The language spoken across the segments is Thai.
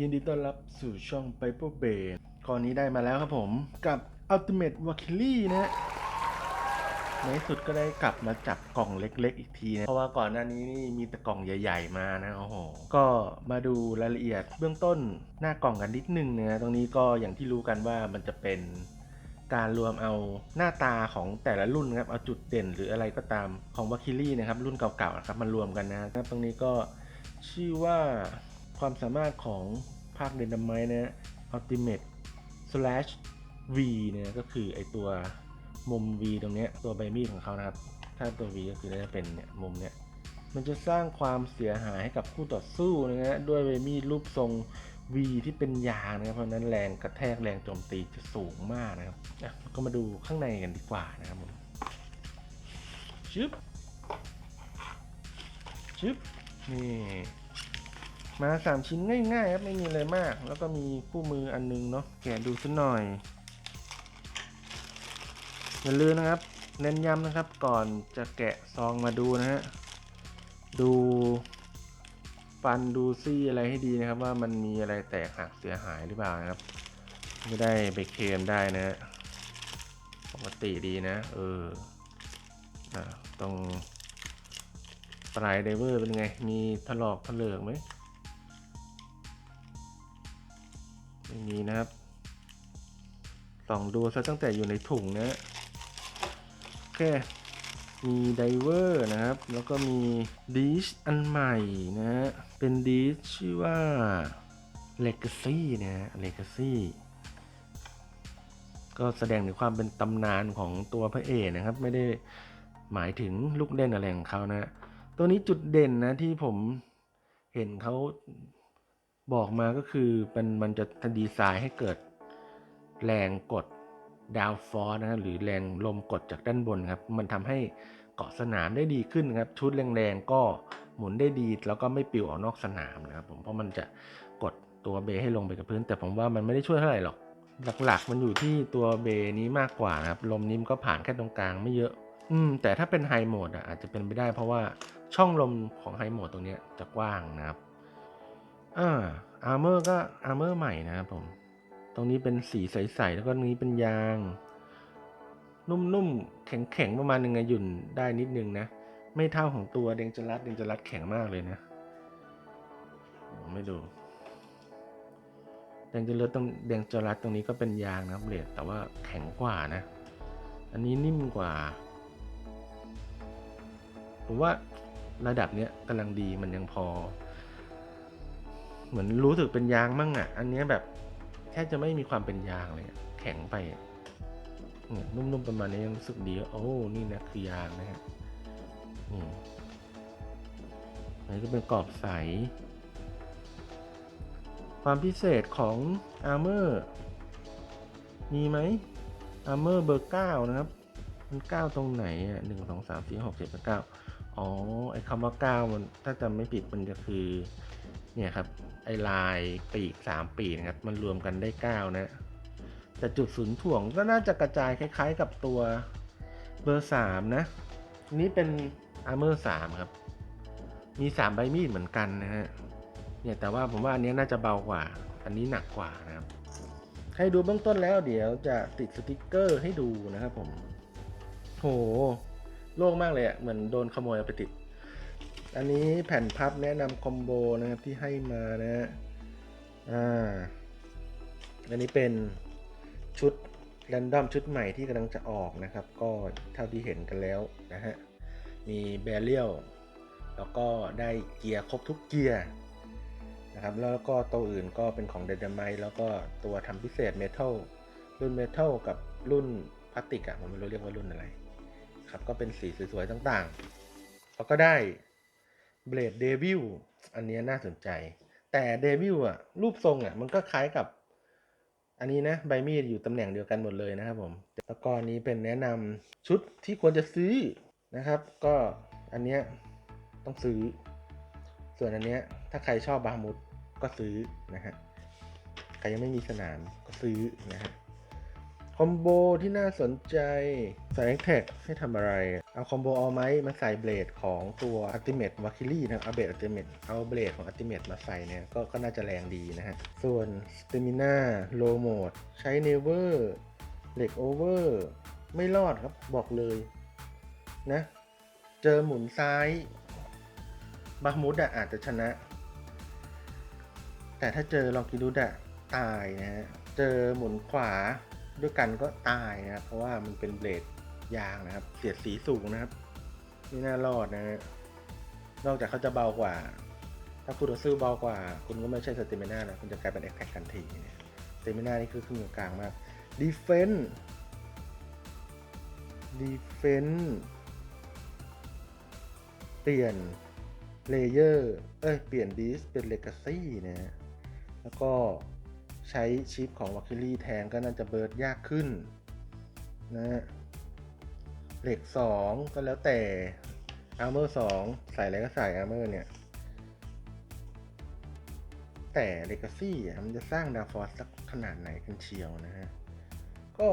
ยินดีต้อนรับสู่ช่อง Paper b a y ก่อนนี้ได้มาแล้วครับผม กับ Ultimate w a k i l i นะ ในสุดก็ได้กลับมาจับกล่องเล็กๆ อีกทีนะ เพราะว่าก่อนหน้านี้นี่มีแต่กล่องใหญ่ๆมานะ โอ้โห ก็มาดูรายละเอียดเบื้องต้นหน้ากล่องกันนิดนึงนะตรงนี้ก็อย่างที่รู้กันว่ามันจะเป็นการรวมเอาหน้าตาของแต่ละรุ่นนะครับ เอาจุดเด่นหรืออะไรก็ตามของวาคิลี่นะครับ รุ่นเก่าๆนะครับมารวมกันนะครับตรงนี้ก็ชื่อว่า ความสามารถของภาคเดนดามไมนะ Ultimate slash V เนี่ยก็คือไอตัวมุม V ตรงเนี้ยตัวใบมีดของเขานะครับ ถ้าตัว V ก็คือจะเป็นเนี่ยมุมเนี้ยมันจะสร้างความเสียหายให้กับคู่ต่อสู้นะฮะด้วยใบมีดรูปทรง V ที่เป็นยางนะครับเพราะฉะนั้นแรงกระแทกแรงโจมตีจะสูงมากนะครับอะก็มาดูข้างในกันดีกว่านะครับผมชึบชึบนี่ มาสามชิ้นง่ายๆครับไม่มีอะไรมาก แล้วก็มีคู่มืออันนึงเนาะแกะดูสักหน่อย อย่าลืมนะครับ เน้นย้ำนะครับก่อนจะแกะซองมาดูนะฮะ ดูฟันดูซี่อะไรให้ดีนะครับ ว่ามันมีอะไรแตกหักเสียหายหรือเปล่านะครับไม่ได้ไปเคลมได้นะฮะปกติดีนะ เอออะตรงปลายไดเวอร์เป็นไง มีถลอกถลิกไหม ไม่มีนะครับส่องดูซะตั้งแต่อยู่ในถุงนะโอเค มีไดเวอร์นะครับ แล้วก็มีดีชอันใหม่นะฮะ เป็นดีชชื่อว่า Legacy นะฮะ Legacy ก็แสดงถึงความเป็นตำนานของตัวพระเอกนะครับ ไม่ได้หมายถึงลูกเล่นอะไรของเขานะ ตัวนี้จุดเด่นนะที่ผมเห็นเขา บอกมาก็คือมันมันจะดีไซน์ให้เกิดแรงกดดาวฟอร์นะครับหรือแรงลมกดจากด้านบนครับ มันทำให้เกาะสนามได้ดีขึ้นครับ ชุดแรงๆก็หมุนได้ดีแล้วก็ไม่ปลิวออกนอกสนามนะครับผมเพราะมันจะกดตัวเบให้ลงไปกับพื้น แต่ผมว่ามันไม่ได้ช่วยเท่าไหร่หรอก หลักๆ มันอยู่ที่ตัวเบนี้มากกว่านะครับ ลมนี้มันก็ผ่านแค่ตรงกลางไม่เยอะ อืมแต่ถ้าเป็นไฮโหมดอะอาจจะเป็นไปได้เพราะว่าช่องลมของไฮโหมดตรงนี้จะกว้างนะครับ อ่าอาร์เมอร์ก็อาร์เมอร์ใหม่นะครับผม ตรงนี้เป็นสีใสๆ แล้วก็ตรงนี้เป็นยาง นุ่มๆ แข็งๆ ประมาณนึงไงหยุ่นได้นิดนึงนะ ไม่เท่าของตัวเดงจรัสเดงจรัสแข็งมากเลยนะไม่ดูเดงจรัสตรงเดงจรัสตรงนี้ก็เป็นยางนะครับเบลดแต่ว่าแข็งกว่านะ อันนี้นิ่มกว่า ผมว่าระดับเนี้ยกำลังดีมันยังพอ เหมือนรู้สึกเป็นยางมั่งอะ อันนี้แบบแทบจะไม่มีความเป็นยางเลยแข็งไปนุ่มๆประมาณนี้ยังรู้สึกดีว่าโอ้นี่นะคือยางนะฮะนี่อันนี้ก็เป็นกรอบใส ความพิเศษของอาร์เมอร์มีไหมอาร์เมอร์เบอร์เก้านะครับ มันเก้าตรงไหนอะหนึ่งสองสามสี่หกเจ็ดแปดเก้าอ๋อ ไอ้คำว่าเก้ามันถ้าจำไม่ผิดมันจะคือ เนี่ยครับ ไอลายปีกสามปีกนะครับ มันรวมกันได้เก้านะ แต่จุดศูนย์ถ่วงก็น่าจะกระจายคล้าย ๆ กับตัวเบอร์สามนะ นี้เป็นอาร์เมอร์สามครับ มีสามใบมีดเหมือนกันนะฮะ เนี่ยแต่ว่าผมว่าอันนี้น่าจะเบากว่า อันนี้หนักกว่านะครับให้ดูเบื้องต้นแล้วเดี๋ยวจะติดสติกเกอร์ให้ดูนะครับผม โห โล่งมากเลยอะ่ะ เหมือนโดนขโมยเอาไปติด อันนี้แผ่นพับแนะนำคอมโบนะครับที่ให้มานะฮะอ่าอันนี้เป็นชุดแรนดอมชุดใหม่ที่กำลังจะออกนะครับ ก็เท่าที่เห็นกันแล้วนะฮะ มีแบเรียลแล้วก็ได้เกียร์ครบทุกเกียร์นะครับ แล้วก็ตัวอื่นก็เป็นของเดนไมแล้วก็ตัวทำพิเศษเมทัลรุ่นเมทัลกับรุ่นพลาสติกอะผมไม่รู้เรียกว่ารุ่นอะไร ครับก็เป็นสีสวยๆต่างๆ แล้วก็ได้ เบลดเดวิลอันนี้น่าสนใจ แต่เดวิลอะรูปทรงอะมันก็คล้ายกับ อันนี้นะ ใบมีดอยู่ตำแหน่งเดียวกันหมดเลยนะครับผมแล้วก็อันนี้เป็นแนะนำชุดที่ควรจะซื้อนะครับ ก็อันเนี้ยต้องซื้อ ส่วนอันเนี้ยถ้าใครชอบบามุดก็ซื้อนะฮะใครยังไม่มีสนามก็ซื้อนะฮะ คอมโบที่น่าสนใจใส่แท็กให้ทำอะไร เอาคอมโบเอาไม้มาใส่เบลดของตัวอัติเมตวาคิลี่นะเอาเบลดอัติเมตเอาเบลดของอัติเมตมาใส่เนี่ยก็ก็น่าจะแรงดีนะฮะ ส่วนสเตมิน่าโลโหมดใช้เนเวอร์เหล็กโอเวอร์ไม่รอดครับบอกเลยนะ เจอหมุนซ้ายบาฮมุดอะอาจจะชนะ แต่ถ้าเจอลองกิดูดอะตายนะฮะ เจอหมุนขวา ด้วยกันก็ตายนะครับ เพราะว่ามันเป็นเบลดยางนะครับ เสียดสีสูงนะครับ ไม่น่ารอดนะฮะนอกจากเขาจะเบากว่า ถ้าคุณต่อสู้เบากว่า คุณก็ไม่ใช่สเตมิน่านะคุณจะกลายเป็นแอคแท็กทันทีเนี่ยสเตมิน่านี่คือขึ้นกลางมากดีเฟนส์ดีเฟนส์เปลี่ยนเลเยอร์เอ้ย เปลี่ยนดีสเป็นเลกาซี่นะฮะแล้วก็ ใช้ชิปของว a คิลี่แทนก็น่าจะเบิร์ดยากขึ้นนะฮะเหล็ก 2 ก็แล้วแต่อาร์เมอร์2ใส่อะไรก็ใส่อาร์เมอร์เนี่ย แต่เลกาซี่มันจะสร้างดาวฟอร์สสักขนาดไหนกันเชียวนะฮะ ก็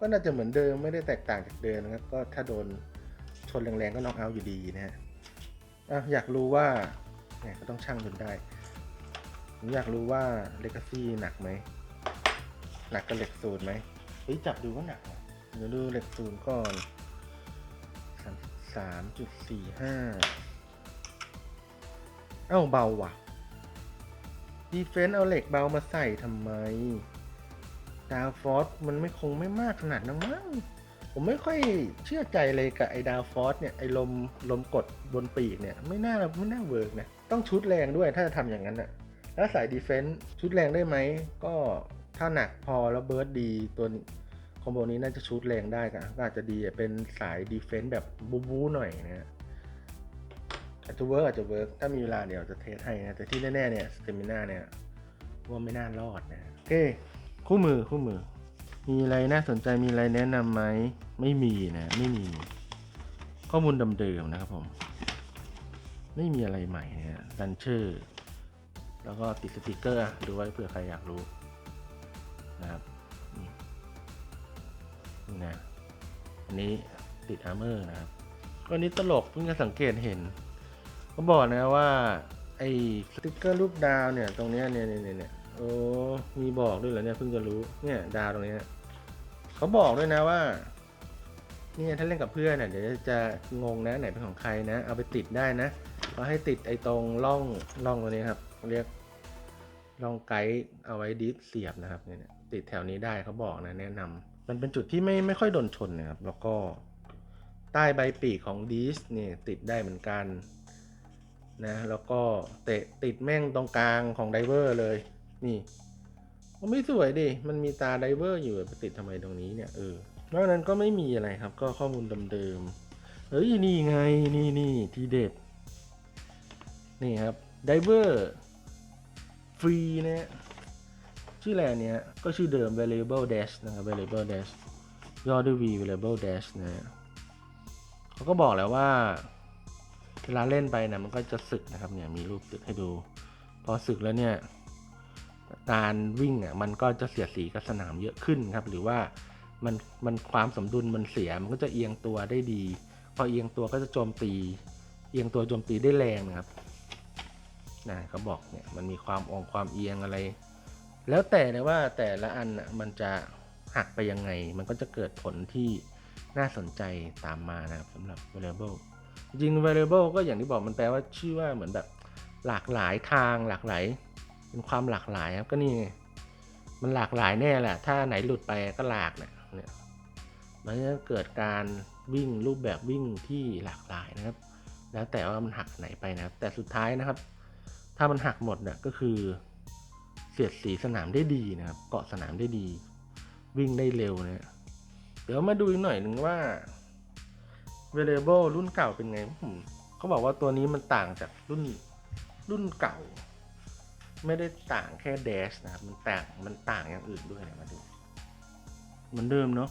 ก็น่าจะเหมือนเดิมไม่ได้แตกต่างจากเดิมนะครับ ก็ถ้าโดนชนแรงๆก็น็อกเอาอยู่ดีนะฮะอะอยากรู้ว่าเนี่ยก็ต้องช่างจนได้ ผมอยากรู้ว่าเลกาซี่หนักไหม หนักกับเหล็กศูนย์ไหมเฮ้ยจับดูว่าหนักเดี๋ยวดูเหล็กศูนย์ก่อนสามสามจุดสี่ห้าเอ้าเบาว่ะดีเฟนต์เอาเหล็กเบามาใส่ทำไม ดาวฟอสมันไม่คงไม่มากขนาดนั้นมั้งผมไม่ค่อยเชื่อใจเลยกับไอ้ดาวฟอสเนี่ยไอ้ลมลมกดบนปีกเนี่ย ไม่น่าไม่น่าเวิร์กนะ ต้องชุดแรงด้วยถ้าจะทำอย่างนั้นอะ แล้วสายดีเฟนส์ชุดแรงได้ไหม ก็ถ้าหนักพอแล้วเบิร์ดดีตัวคอมโบนี้น่าจะชุดแรงได้กันก็อาจจะดีเป็นสายดีเฟนส์แบบบูบูหน่อยนะฮะอาจจะเวิร์กอาจจะเวิร์กถ้ามีเวลาเดี๋ยวจะเทสให้นะแต่ที่แน่ๆเนี่ยสเตมิน่าเนี่ยว่าไม่น่ารอดนะโอเคคู่มือคู่มือ มีอะไรน่าสนใจมีอะไรแนะนำไหมไม่มีนะไม่มี ข้อมูลเดิมๆนะครับผม ไม่มีอะไรใหม่นะดันเชอร์ แล้วก็ติดสติกเกอร์ดูไว้เผื่อใครอยากรู้นะครับนี่นะอันนี้ติดอาร์เมอร์นะครับก็อันนี้ตลกเพิ่งจะสังเกตเห็นเขาบอกนะว่าไอ้สติกเกอร์รูปดาวเนี่ย ตรงเนี้ยเนี่ยเนี่ยเนี่ยโอ้มีบอกด้วยเหรอเนี่ยเพิ่งจะรู้เนี่ยดาวตรงนี้เขาบอกด้วยนะว่าเนี่ยถ้าเล่นกับเพื่อนเนี่ยเดี๋ยวจะงงนะไหนเป็นของใครนะ เอาไปติดได้นะก็ให้ติดไอ้ตรงร่องร่องตรงนี้ครับ เรียกร่องไกด์เอาไว้ดิสเสียบนะครับเนี่ยติดแถวนี้ได้เขาบอกนะแนะนำมันเป็นจุดที่ไม่ไม่ค่อยโดนชนนะครับ แล้วก็ใต้ใบปีกของดิสเนี่ยติดได้เหมือนกันนะแล้วก็เตะติดแม่งตรงกลางของไดเวอร์เลย นี่มันไม่สวยดิมันมีตาไดเวอร์อยู่ไปติดทำไมตรงนี้เนี่ยเออนอกนั้นก็ไม่มีอะไรครับ ก็ข้อมูลเดิมๆเฮ้ยนี่ไงนี่นี่ทีเด็ดนี่ครับไดเวอร์ ฟรีนะชื่อแลนเนี้ยก็ชื่อเดิม variable dash นะครับ variable dash ย่อด้วย v variable dash นะเขาก็บอกแล้วว่าเวลาเล่นไปนะมันก็จะสึกนะครับเนี่ยมีรูปสึกให้ดู พอสึกแล้วเนี่ยการวิ่งอะมันก็จะเสียสีกับสนามเยอะขึ้นครับ หรือว่ามันมันความสมดุลมันเสียมันก็จะเอียงตัวได้ดี พอเอียงตัวก็จะโจมตี เอียงตัวโจมตีได้แรงนะครับ นะเขาบอกเนี่ยมันมีความองความเอียงอะไร แล้วแต่เลยว่าแต่ละอันน่ะมันจะหักไปยังไง มันก็จะเกิดผลที่น่าสนใจตามมานะครับสำหรับ variable จริง variable ก็อย่างที่บอกมันแปลว่าชื่อว่าเหมือนแบบหลากหลายทางหลากหลายเป็นความหลากหลายครับก็นี่ไงมันหลากหลายแน่แหละถ้าไหนหลุดไปก็หลากเนี่ยเนี่ยมันจะเกิดการวิ่งรูปแบบวิ่งที่หลากหลายนะครับ แล้วแต่ว่ามันหักไหนไปนะครับ แต่สุดท้ายนะครับ ถ้ามันหักหมดเนี่ยก็คือ เสียดสีสนามได้ดีนะครับ เกาะสนามได้ดี วิ่งได้เร็วนะเดี๋ยวมาดูอีกหน่อยหนึ่งว่า variable รุ่นเก่าเป็นไงผมเขาบอกว่าตัวนี้มันต่างจากรุ่นรุ่นเก่า ไม่ได้ต่างแค่แดชนะครับ มันต่างมันต่างอย่างอื่นด้วยนะมาดูเหมือนเดิมเนาะ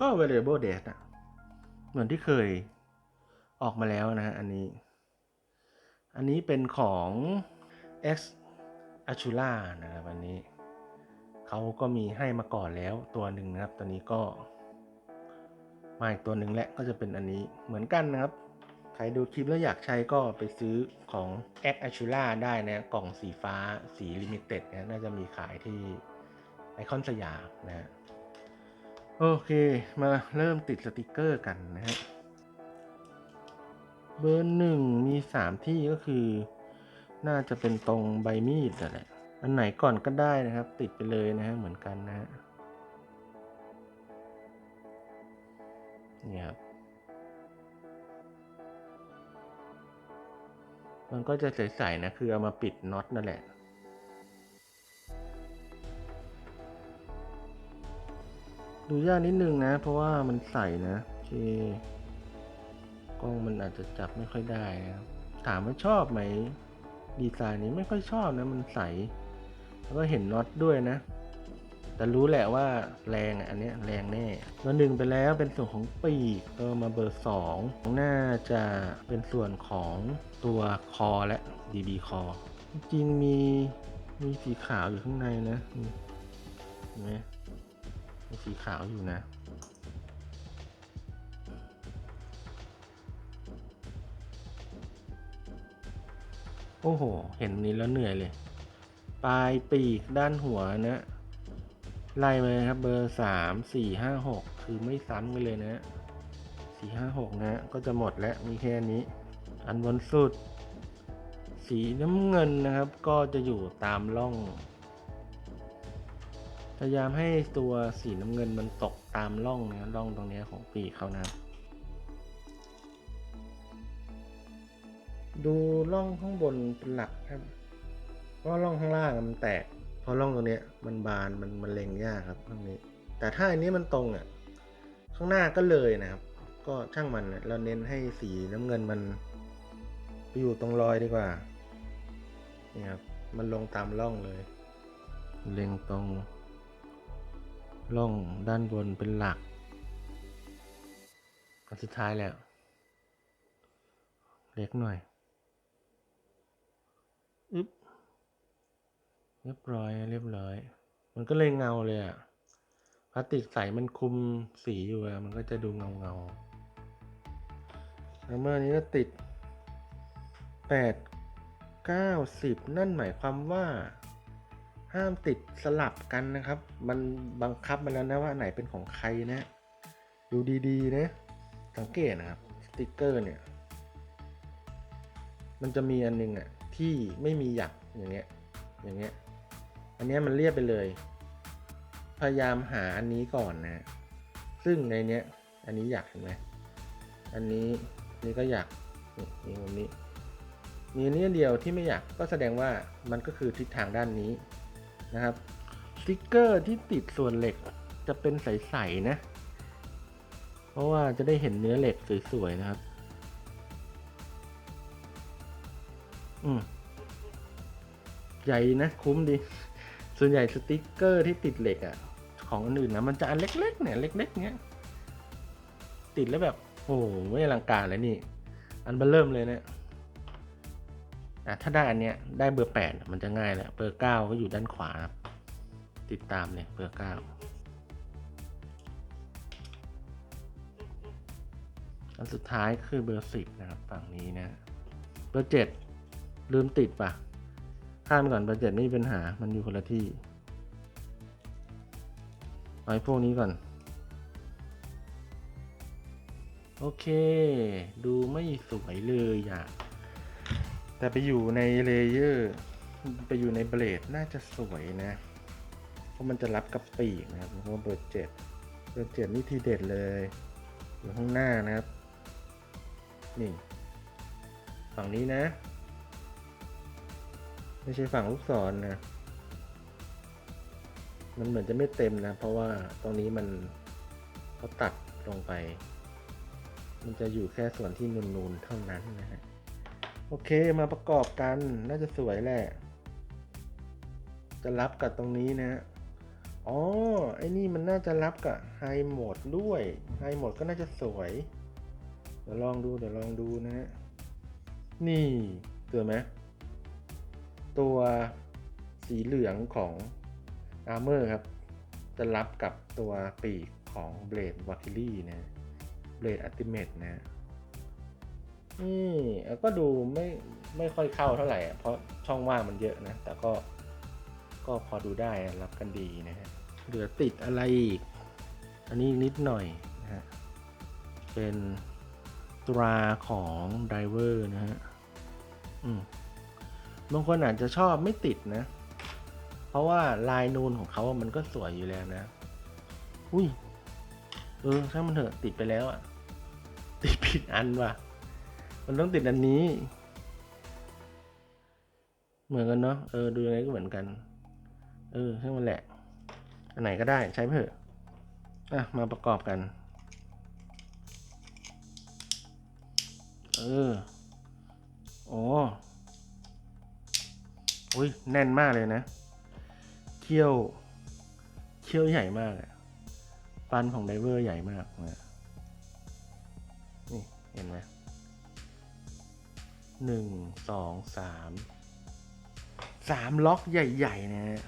ก็ variable dash อะเหมือนที่เคย ออกมาแล้วนะฮะอันนี้ อันนี้เป็นของ X a c h u r a นะครับอันนี้เขาก็มีให้มาก่อนแล้วตัวหนึ่งนะครับตอนนี้ก็มาอีกตัวหนึ่งและก็จะเป็นอันนี้เหมือนกันนะครับ ใครดูคลิปแล้วอยากใช้ก็ไปซื้อของ a c a c h u r a ได้นะกล่องสีฟ้าสีลิมิเต็ดนะน่าจะมีขายที่ไอคอนสยามนะฮะโอเค มาเริ่มติดสติกเกอร์กันนะฮะ เบอร์หนึ่งมีสามที่ก็คือ น่าจะเป็นตรงใบมีดแหละ อันไหนก่อนก็ได้นะครับ ติดไปเลยนะฮะเหมือนกันนะฮะนี่ครับมันก็จะใสๆนะ คือเอามาปิดน็อตนั่นแหละ ดูยากนิดนึงนะ เพราะว่ามันใสนะ โอเค กล้องมันอาจจะจับไม่ค่อยได้นะครับ ถามว่าชอบไหม ดีไซน์นี้ไม่ค่อยชอบนะ มันใส แล้วก็เห็นน็อตด้วยนะ แต่รู้แหละว่าแรงอันนี้แรงแน่เบอร์หนึ่งไปแล้วเป็นส่วนของปีกก็มาเบอร์สองน่าจะเป็นส่วนของตัวคอและ DB คอจริงมีมีสีขาวอยู่ข้างในนะเห็นไหมมีสีขาวอยู่นะ โอ้โห เห็นนี้แล้วเหนื่อยเลย ปลายปีกด้านหัวนะไล่มาครับ เบอร์สามสี่ห้าหกคือไม่ซ้ำกันเลยนะสี่ห้าหกนะ ก็จะหมดแล้วมีแค่นี้ อันบนสุด สีน้ำเงินนะครับ ก็จะอยู่ตามร่อง พยายามให้ตัวสีน้ำเงินมันตกตามร่องนะร่องตรงนี้ของปีกเขานะครับ ดูร่องข้างบนเป็นหลักครับเพราะร่องข้างล่างมันแตกเพราะร่องตรงเนี้ยมันบานมันมันเล็งยากครับตรงนี้ แต่ถ้าอันนี้มันตรงอะข้างหน้าก็เลยนะครับ ก็ช่างมันเราเน้นให้สีน้ำเงินมันไปอยู่ตรงรอยดีกว่านี่ครับมันลงตามร่องเลย เล็งตรงร่องด้านบนเป็นหลักอันสุดท้ายแล้ว เล็กหน่อย อึ๊บ เรียบร้อยเรียบร้อย มันก็เลยเงาเลยอะพลาสติกใสมันคุมสีอยู่อะมันก็จะดูเงาเงาแล้วเมื่อนี้ก็ติดแปดเก้าสิบนั่นหมายความว่า ห้ามติดสลับกันนะครับ มันบังคับมาแล้วนะว่าไหนเป็นของใครนะ ดูดีๆนะสังเกตนะครับสติกเกอร์เนี่ย มันจะมีอันนึงอะที่ไม่มีหยักอย่างเงี้ยอย่างเงี้ย อันนี้มันเรียบไปเลย พยายามหาอันนี้ก่อนนะ ซึ่งในเนี้ย อันนี้หยักเห็นไหมอันนี้นี่ก็หยักนี่มุมนี้ มีอันนี้อันเดียวที่ไม่อยากก็แสดงว่ามันก็คือทิศทางด้านนี้นะครับสติกเกอร์ที่ติดส่วนเหล็กจะเป็นใสๆนะ เพราะว่าจะได้เห็นเนื้อเหล็กสวยๆนะครับ อืมใหญ่นะคุ้มดี ส่วนใหญ่สติกเกอร์ที่ติดเหล็กอะของอันอื่นนะมันจะอันเล็กๆเนี่ยเล็กๆเนี้ยติดแล้วแบบโอ้โหไม่อลังการเลยนี่ อันเบอร์เริ่มเลยเนี่ยอะถ้าได้อันเนี้ยได้เบอร์แปดมันจะง่ายแหละเบอร์เก้าก็อยู่ด้านขวาครับติดตามเลยเบอร์เก้าอันสุดท้ายคือเบอร์สิบนะครับฝั่งนี้นะ เบอร์เจ็ดลืมติดป่ะ ข้ามก่อนเบอร์เจ็ดไม่มีปัญหา มันอยู่คนละที่เอาไอ้พวกนี้ก่อน โอเค ดูไม่สวยเลยอะแต่ไปอยู่ในเลเยอร์ไปอยู่ในเบลดน่าจะสวยนะ เพราะมันจะรับกับปีกนะครับเพราะว่าเบอร์เจ็ดเบอร์เจ็ดนี่ทีเด็ดเลยอยู่ข้างหน้านะครับ นี่ ฝั่งนี้นะ ไม่ใช่ฝั่งลูกศรนะ มันเหมือนจะไม่เต็มนะ เพราะว่าตรงนี้มันเขาตัดลงไป มันจะอยู่แค่ส่วนที่นูนๆเท่านั้นนะฮะ โอเคมาประกอบกันน่าจะสวยแหละ จะรับกับตรงนี้นะอ๋อ ไอ้นี่มันน่าจะรับกับไฮโหมดด้วยไฮโหมดก็น่าจะสวย เดี๋ยวลองดู เดี๋ยวลองดูนะฮะ นี่เจอไหม ตัวสีเหลืองของอาร์เมอร์ครับ จะรับกับตัวปีกของเบลดวาคิลี่นะเบลดอัติเมตนะนี่ก็ดูไม่ไม่ค่อยเข้าเท่าไหร่อะเพราะช่องว่างมันเยอะนะ แต่ก็ก็พอดูได้รับกันดีนะฮะเหลือติดอะไรอีก อันนี้นิดหน่อยนะฮะเป็นตราของไดเวอร์นะฮะอืม บางคนอาจจะชอบไม่ติดนะ เพราะว่าลายนูนของเขามันก็สวยอยู่แล้วนะ อุ้ย เออช่างมันเถอะติดไปแล้วอะติดผิดอันว่ะ มันต้องติดอันนี้ เหมือนกันเนาะ เออ ดูยังไงก็เหมือนกัน เออช่างมันแหละ อันไหนก็ได้ใช้เถอะ อะ มาประกอบกัน เออ อุ้ยแน่นมากเลยนะเขี้ยวเขี้ยวใหญ่มากอะฟันของไดเวอร์ใหญ่มากนะนี่เห็นไหมหนึ่งสองสามสามล็อกใหญ่ๆนะฮะ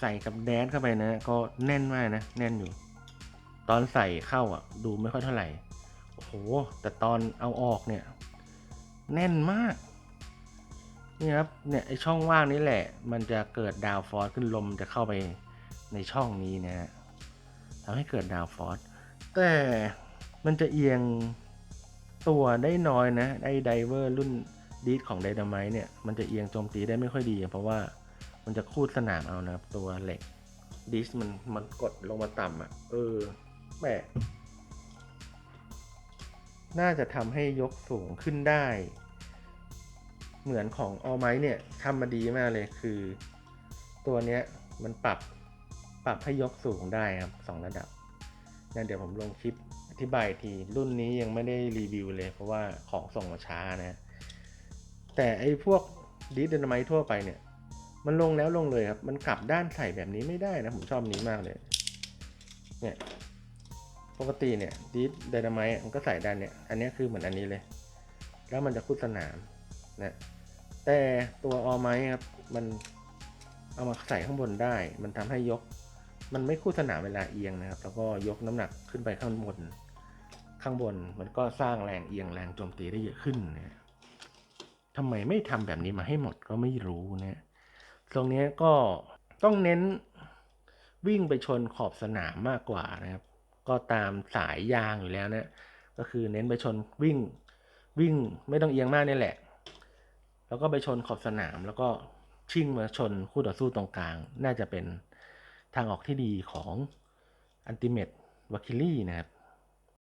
ใส่กับแดนเข้าไปนะ ก็แน่นมากนะ แน่นอยู่ ตอนใส่เข้าอะ ดูไม่ค่อยเท่าไหร่ โอ้โห แต่ตอนเอาออกเนี่ย แน่นมาก นี่ครับเนี่ยไอช่องว่างนี้แหละ มันจะเกิดดาวฟอร์สขึ้นลมจะเข้าไปในช่องนี้นะฮะทำให้เกิดดาวฟอร์สแต่มันจะเอียงตัวได้น้อยนะไอไดเวอร์รุ่นดีดของไดนามต์เนี่ยมันจะเอียงโจมตีได้ไม่ค่อยดี เพราะว่ามันจะคูดสนามเอานะครับตัวเหล็กดิสมันมันกดลงมาต่ำอะ เออแหมน่าจะทำให้ยกสูงขึ้นได้ เหมือนของออไมเนี่ยทำมาดีมากเลยคือ ตัวเนี้ยมันปรับปรับให้ยกสูงได้ครับสองระดับนั่นเดี๋ยวผมลงคลิปอธิบายทีรุ่นนี้ยังไม่ได้รีวิวเลย เพราะว่าของส่งมาช้านะ แต่ไอ้พวกดีดนามทั่วไปเนี่ย มันลงแล้วลงเลยครับ มันกลับด้านใส่แบบนี้ไม่ได้นะ ผมชอบนี้มากเลย เนี่ยปกติเนี่ยดีดไดนามายมันก็ใส่ด้านเนี่ย อันนี้คือเหมือนอันนี้เลย แล้วมันจะคุดสนามนะ แต่ตัวออไม้ครับมันเอามาใส่ข้างบนได้ มันทำให้ยก มันไม่คู่สนามเวลาเอียงนะครับ แล้วก็ยกน้ำหนักขึ้นไปข้างบน ข้างบนมันก็สร้างแรงเอียงแรงโจมตีได้เยอะขึ้นนะทำไมไม่ทำแบบนี้มาให้หมดก็ไม่รู้นะตรงนี้ก็ต้องเน้นวิ่งไปชนขอบสนามมากกว่านะครับ ก็ตามสายยางอยู่แล้วนะ ก็คือเน้นไปชนวิ่งวิ่งไม่ต้องเอียงมากนี่แหละ แล้วก็ไปชนขอบสนาม แล้วก็ชิ่งมาชนคู่ต่อสู้ตรงกลาง น่าจะเป็นทางออกที่ดีของอันติเมตวาคิลี่นะครับ